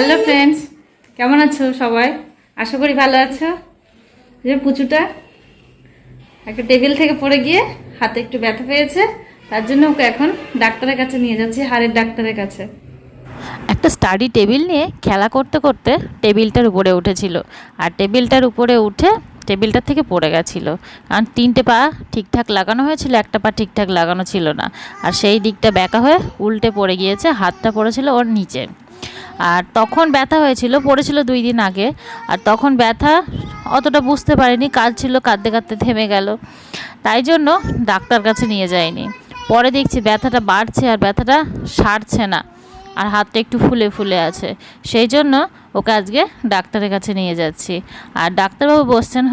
Hello friends কেমন আছো সবাই? আশা করি ভালো আছো। যে পুচুটা একটা টেবিল থেকে পড়ে গিয়ে হাতে একটু ব্যথা পেয়েছে, তার জন্য ওকে এখন ডাক্তারের কাছে নিয়ে যাচ্ছি, হাড়ের ডাক্তারের কাছে। একটা স্টাডি টেবিল নিয়ে খেলা করতে করতে টেবিলটার উপরে উঠেছিল। আর টেবিলটার উপরে উঠে টেবিলটার থেকে পড়ে গেছিল। কারণ তিনটে পা ঠিকঠাক লাগানো হয়েছিল, একটা পা ঠিকঠাক লাগানো ছিল না। আর সেই দিকটা ব্যাকা হয়ে উল্টে পড়ে গিয়েছে, হাতটা পড়েছিল ওর নিচে। আর তখন ব্যথা হয়েছিল, পড়েছিল দুই দিন আগে। আর তখন ব্যথা অতটা বুঝতে পারিনি কাজ ছিল, কাঁদতে কাঁদতে থেমে গেল। তাই জন্য ডাক্তার কাছে নিয়ে যায়নি। পরে দেখছি ব্যথাটা বাড়ছে আর ব্যথাটা সারছে না। আর হাতটা একটু ফুলে ফুলে আছে। সেই জন্য ওকে আজকে ডাক্তারের কাছে নিয়ে যাচ্ছি। আর ডাক্তারবাবু বসছেন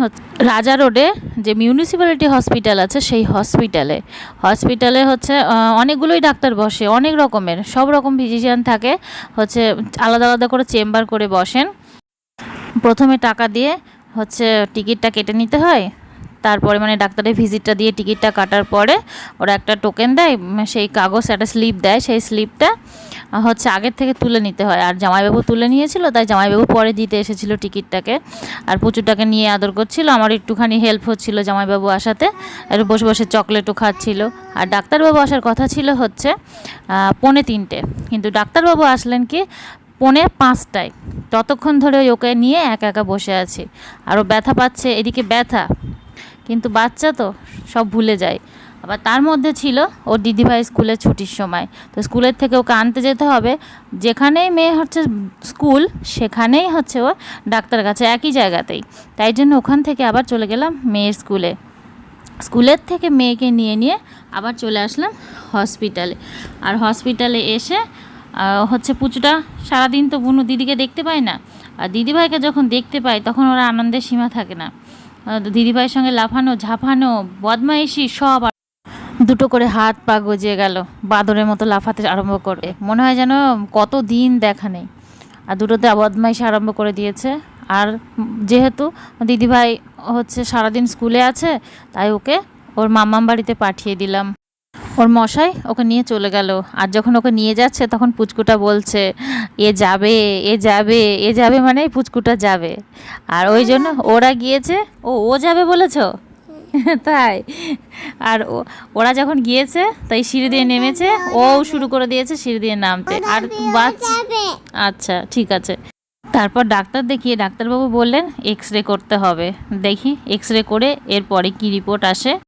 রাজা রোডে যে মিউনিসিপ্যালিটি হসপিটাল আছে সেই হসপিটালে হসপিটালে হচ্ছে অনেকগুলোই ডাক্তার বসে, অনেক রকমের, সব রকম ফিজিশিয়ান থাকে, হচ্ছে আলাদা আলাদা করে চেম্বার করে বসেন। প্রথমে টাকা দিয়ে হচ্ছে টিকিটটা কেটে নিতে হয়, তারপরে মানে ডাক্তারের ভিজিটটা দিয়ে টিকিটটা কাটার পরে ওরা একটা টোকেন দেয়, সেই কাগজ, একটা স্লিপ দেয়, সেই স্লিপটা হচ্ছে আগের থেকে তুলে নিতে হয়। আর জামাইবাবু তুলে নিয়েছিল, তাই জামাইবাবু পরে দিতে এসেছিল টিকিটটাকে। আর পুচুটাকে নিয়ে আদর করছিল, আমার একটুখানি হেল্প হচ্ছিল জামাইবাবু আসাতে। আর বসে বসে চকলেটও খাচ্ছিল। আর ডাক্তারবাবু আসার কথা ছিল হচ্ছে পৌনে তিনটে। কিন্তু ডাক্তারবাবু আসলেন কি, পৌনে পাঁচটায়। ততক্ষণ ধরে ওই ওকে নিয়ে একা একা বসে আছি। আরও ব্যথা পাচ্ছে, এদিকে ব্যথা। কিন্তু বাচ্চা তো সব ভুলে যায়। আবার তার মধ্যে ছিল ওর দিদিভাই স্কুলের ছুটির সময়। তো স্কুলের থেকে ওকে আনতে যেতে হবে। যেখানেই মেয়ে হচ্ছে স্কুল, সেখানেই হচ্ছে ও ডাক্তার কাছে, একই জায়গাতেই। তাই জন্য ওখান থেকে আবার চলে গেলাম মেয়ের স্কুলে। স্কুলের থেকে মেয়েকে নিয়ে নিয়ে আবার চলে আসলাম হসপিটালে। আর হসপিটালে এসে হচ্ছে পুচুটা সারাদিন তো বুনু দিদিকে দেখতে পায় না। আর দিদিভাইকে যখন দেখতে পায়, তখন ওরা আনন্দের সীমা থাকে না। দিদিভাইয়ের সঙ্গে লাফানো, ঝাঁপানো, বদমাইশি সব দুটো করে হাত পা গজিয়ে গেল, বাদরের মতো লাফাতে আরম্ভ করে। মনে হয় যেন কত দিন দেখা নেই। আর দুটোতে বদমাইশি আরম্ভ করে দিয়েছে। আর যেহেতু দিদিভাই হচ্ছে সারাদিন স্কুলে আছে, তাই ওকে ওর মামাম বাড়িতে পাঠিয়ে দিলাম। ওর মশাই ওকে নিয়ে চলে গেল। আর যখন ওকে নিয়ে যাচ্ছে, তখন পুচকুটা বলছে, এ যাবে এ যাবে এ যাবে মানে পুচকুটা যাবে। আর ওই জন্য ওরা গিয়েছে, ও ও যাবে বলেছ? তাই? আর ও- ওরা যখন গিয়েছে তাই সিঁড়ি দিয়ে নেমেছে ও শুরু করে দিয়েছে সিঁড়ি দিয়ে নামতে। আর বাচ্চা আচ্ছা ঠিক আছে। তারপর ডাক্তার দেখিয়ে ডাক্তারবাবু বললেন এক্স রে করতে হবে। দেখি এক্স রে করে এরপরে কি রিপোর্ট আসে।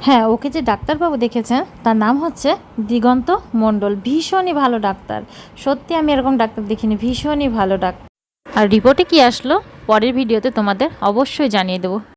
হ্যাঁ ওকে যে ডাক্তারবাবু দেখেছেন তার নাম হচ্ছে দিগন্ত মণ্ডল। ভীষণই ভালো ডাক্তার। সত্যি আমি এরকম ডাক্তার দেখিনি ভীষণই ভালো ডাক্তার। আর রিপোর্টে কি আসলো পরের ভিডিওতে তোমাদের অবশ্যই জানিয়ে দেবো।